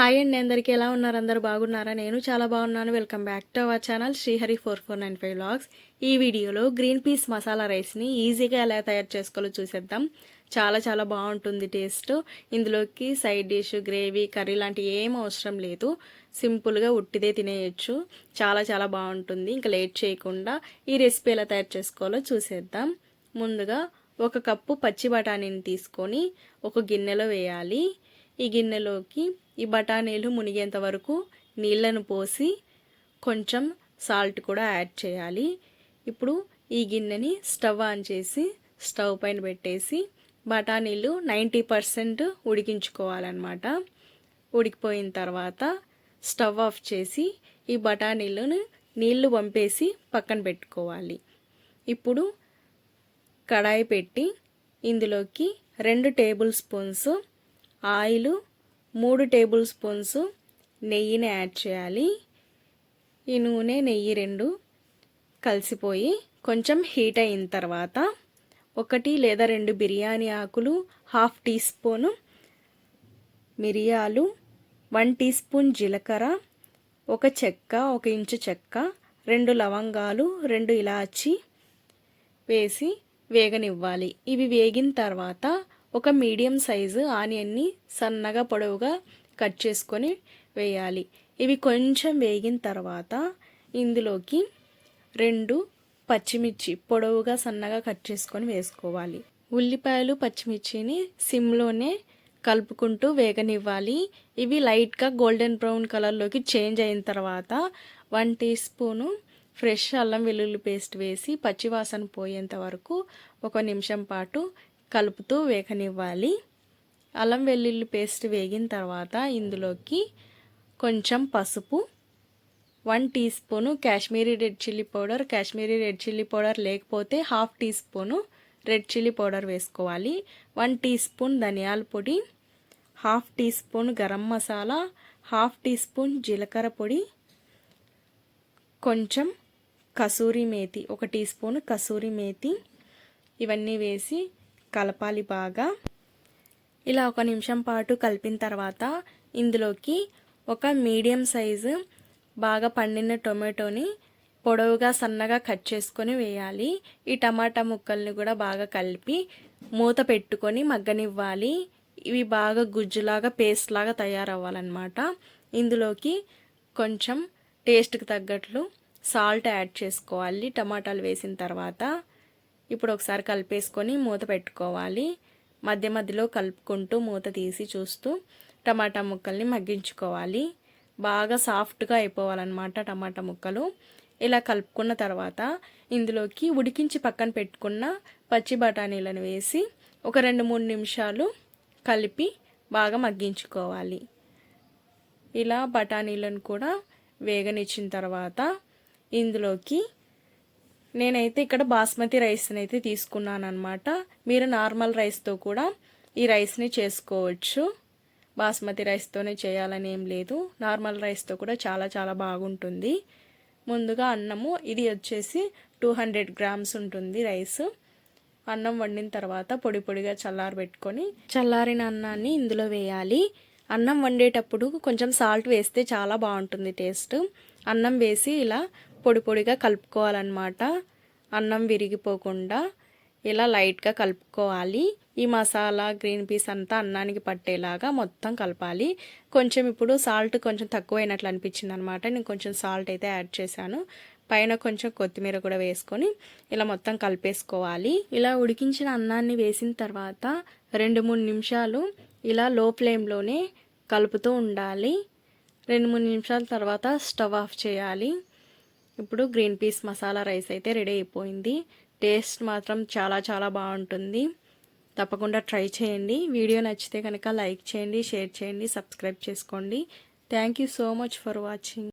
Hi అండి అందరికీ ఎలా ఉన్నారు? అందరు బాగున్నారా? నేను చాలా బాగున్నాను. Welcome back to our channel Srihari four four nine five logs ఈ వీడియోలో గ్రీన్ పీస్ మసాలా రైస్ని ఈజీగా ఎలా తయారు చేసుకోవాలో చూసేద్దాం. చాలా చాలా బాగుంటుంది టేస్ట్ ఇందులోకి సైడ్ డిష్ గ్రేవీ కర్రీ లాంటి ఏం అవసరం లేదు. సింపుల్గా ఉట్టిదే తినేయచ్చు. చాలా చాలా బాగుంటుంది. ఇంకా లేట్ చేయకుండా ఈ రెసిపీ ఎలా తయారు చేసుకోవాలో చూసేద్దాం. ముందుగా ఒక కప్పు పచ్చి బఠానీని తీసుకొని ఒక గిన్నెలో వేయాలి. ఈ గిన్నెలోకి ఈ బఠానీలు మునిగేంత వరకు నీళ్ళను పోసి కొంచెం సాల్ట్ కూడా యాడ్ చేయాలి. ఇప్పుడు ఈ గిన్నెని స్టవ్ ఆన్ చేసి స్టవ్ పైన పెట్టేసి బఠానీలు నైంటీ పర్సెంట్ ఉడికించుకోవాలన్నమాట. ఉడికిపోయిన తర్వాత స్టవ్ ఆఫ్ చేసి ఈ బఠానీలను నీళ్ళు పంపేసి పక్కన పెట్టుకోవాలి. ఇప్పుడు కడాయి పెట్టి ఇందులోకి రెండు టేబుల్ స్పూన్స్ ఆయిల్ మూడు టేబుల్ స్పూన్స్ నెయ్యిని యాడ్ చేయాలి. ఈ నూనె నెయ్యి రెండు కలిసిపోయి కొంచెం హీట్ అయిన తర్వాత ఒకటి లేదా రెండు బిర్యానీ ఆకులు హాఫ్ టీ స్పూను మిరియాలు వన్ టీ స్పూన్ జీలకర్ర ఒక చెక్క ఒక ఇంచు చెక్క రెండు లవంగాలు రెండు ఇలాచి వేసి వేగనివ్వాలి. ఇవి వేగిన తర్వాత ఒక మీడియం సైజు ఆనియన్ని సన్నగా పొడవుగా కట్ చేసుకొని వేయాలి. ఇవి కొంచెం వేగిన తర్వాత ఇందులోకి రెండు పచ్చిమిర్చి పొడవుగా సన్నగా కట్ చేసుకొని వేసుకోవాలి. ఉల్లిపాయలు పచ్చిమిర్చిని సిమ్లోనే కలుపుకుంటూ వేగనివ్వాలి. ఇవి లైట్గా గోల్డెన్ బ్రౌన్ కలర్లోకి చేంజ్ అయిన తర్వాత వన్ టీ స్పూను ఫ్రెష్ అల్లం వెల్లుల్లి పేస్ట్ వేసి పచ్చివాసన పోయేంత వరకు ఒక నిమిషం పాటు కలుపుతూ వేగనివ్వాలి. అల్లం వెల్లుల్లి పేస్ట్ వేగిన తర్వాత ఇందులోకి కొంచెం పసుపు one teaspoon Kashmiri red chilli powder. Kashmiri red chilli powder లేకపోతే half teaspoon red chilli powder వేసుకోవాలి. వన్ టీ స్పూన్ ధనియాల పొడి half teaspoon garam masala half teaspoon జీలకర్ర పొడి కొంచెం కసూరి మేతి ఒక టీ స్పూన్ కసూరి మేతి. ఇవన్నీ వేసి కలపాలి బాగా. ఇలా ఒక నిమిషం పాటు కలిపిన తర్వాత ఇందులోకి ఒక మీడియం సైజు బాగా పండిన టొమాటోని పొడవుగా సన్నగా కట్ చేసుకొని వేయాలి. ఈ టమాటా ముక్కల్ని కూడా బాగా కలిపి మూత పెట్టుకొని మగ్గనివ్వాలి. ఇవి బాగా గుజ్జులాగా పేస్ట్ లాగా తయారవ్వాలన్నమాట. ఇందులోకి కొంచెం టేస్ట్కి తగ్గట్లు సాల్ట్ యాడ్ చేసుకోవాలి. టమాటాలు వేసిన తర్వాత ఇప్పుడు ఒకసారి కలిపేసుకొని మూత పెట్టుకోవాలి. మధ్య మధ్యలో కలుపుకుంటూ మూత తీసి చూస్తూ టమాటా ముక్కల్ని మగ్గించుకోవాలి. బాగా సాఫ్ట్గా అయిపోవాలన్నమాట టమాటా ముక్కలు. ఇలా కలుపుకున్న తర్వాత ఇందులోకి ఉడికించి పక్కన పెట్టుకున్న పచ్చి బఠానీలను వేసి ఒక రెండు మూడు నిమిషాలు కలిపి బాగా మగ్గించుకోవాలి. ఇలా బఠానీలను కూడా వేగనిచ్చిన తర్వాత ఇందులోకి నేనైతే ఇక్కడ బాస్మతి రైస్ని అయితే తీసుకున్నాను అనమాట మీరు నార్మల్ రైస్తో కూడా ఈ రైస్ని చేసుకోవచ్చు. బాస్మతి రైస్తోనే చేయాలని ఏం లేదు. నార్మల్ రైస్తో కూడా చాలా చాలా బాగుంటుంది. ముందుగా అన్నము ఇది వచ్చేసి టూ హండ్రెడ్ గ్రామ్స్ ఉంటుంది రైస్. అన్నం వండిన తర్వాత పొడి పొడిగా చల్లారబెట్టుకొని చల్లారిన అన్నాన్ని ఇందులో వేయాలి. అన్నం వండేటప్పుడు కొంచెం సాల్ట్ వేస్తే చాలా బాగుంటుంది టేస్ట్. అన్నం వేసి ఇలా పొడి పొడిగా కలుపుకోవాలన్నమాట. అన్నం విరిగిపోకుండా ఇలా లైట్గా కలుపుకోవాలి. ఈ మసాలా గ్రీన్ పీస్ అంతా అన్నానికి పట్టేలాగా మొత్తం కలపాలి. కొంచెం ఇప్పుడు సాల్ట్ కొంచెం తక్కువైనట్లు అనిపించింది అనమాట నేను కొంచెం సాల్ట్ అయితే యాడ్ చేశాను. పైన కొంచెం కొత్తిమీర కూడా వేసుకొని ఇలా మొత్తం కలిపేసుకోవాలి. ఇలా ఉడికించిన అన్నాన్ని వేసిన తర్వాత రెండు మూడు నిమిషాలు ఇలా లో ఫ్లేమ్లోనే కలుపుతూ ఉండాలి. రెండు మూడు నిమిషాల తర్వాత స్టవ్ ఆఫ్ చేయాలి. ఇప్పుడు గ్రీన్ పీస్ మసాలా రైస్ అయితే రెడీ అయిపోయింది. టేస్ట్ మాత్రం చాలా చాలా బాగుంటుంది. తప్పకుండా ట్రై చేయండి. వీడియో నచ్చితే కనుక లైక్ చేయండి షేర్ చేయండి సబ్స్క్రైబ్ చేసుకోండి. Thank you so much for watching.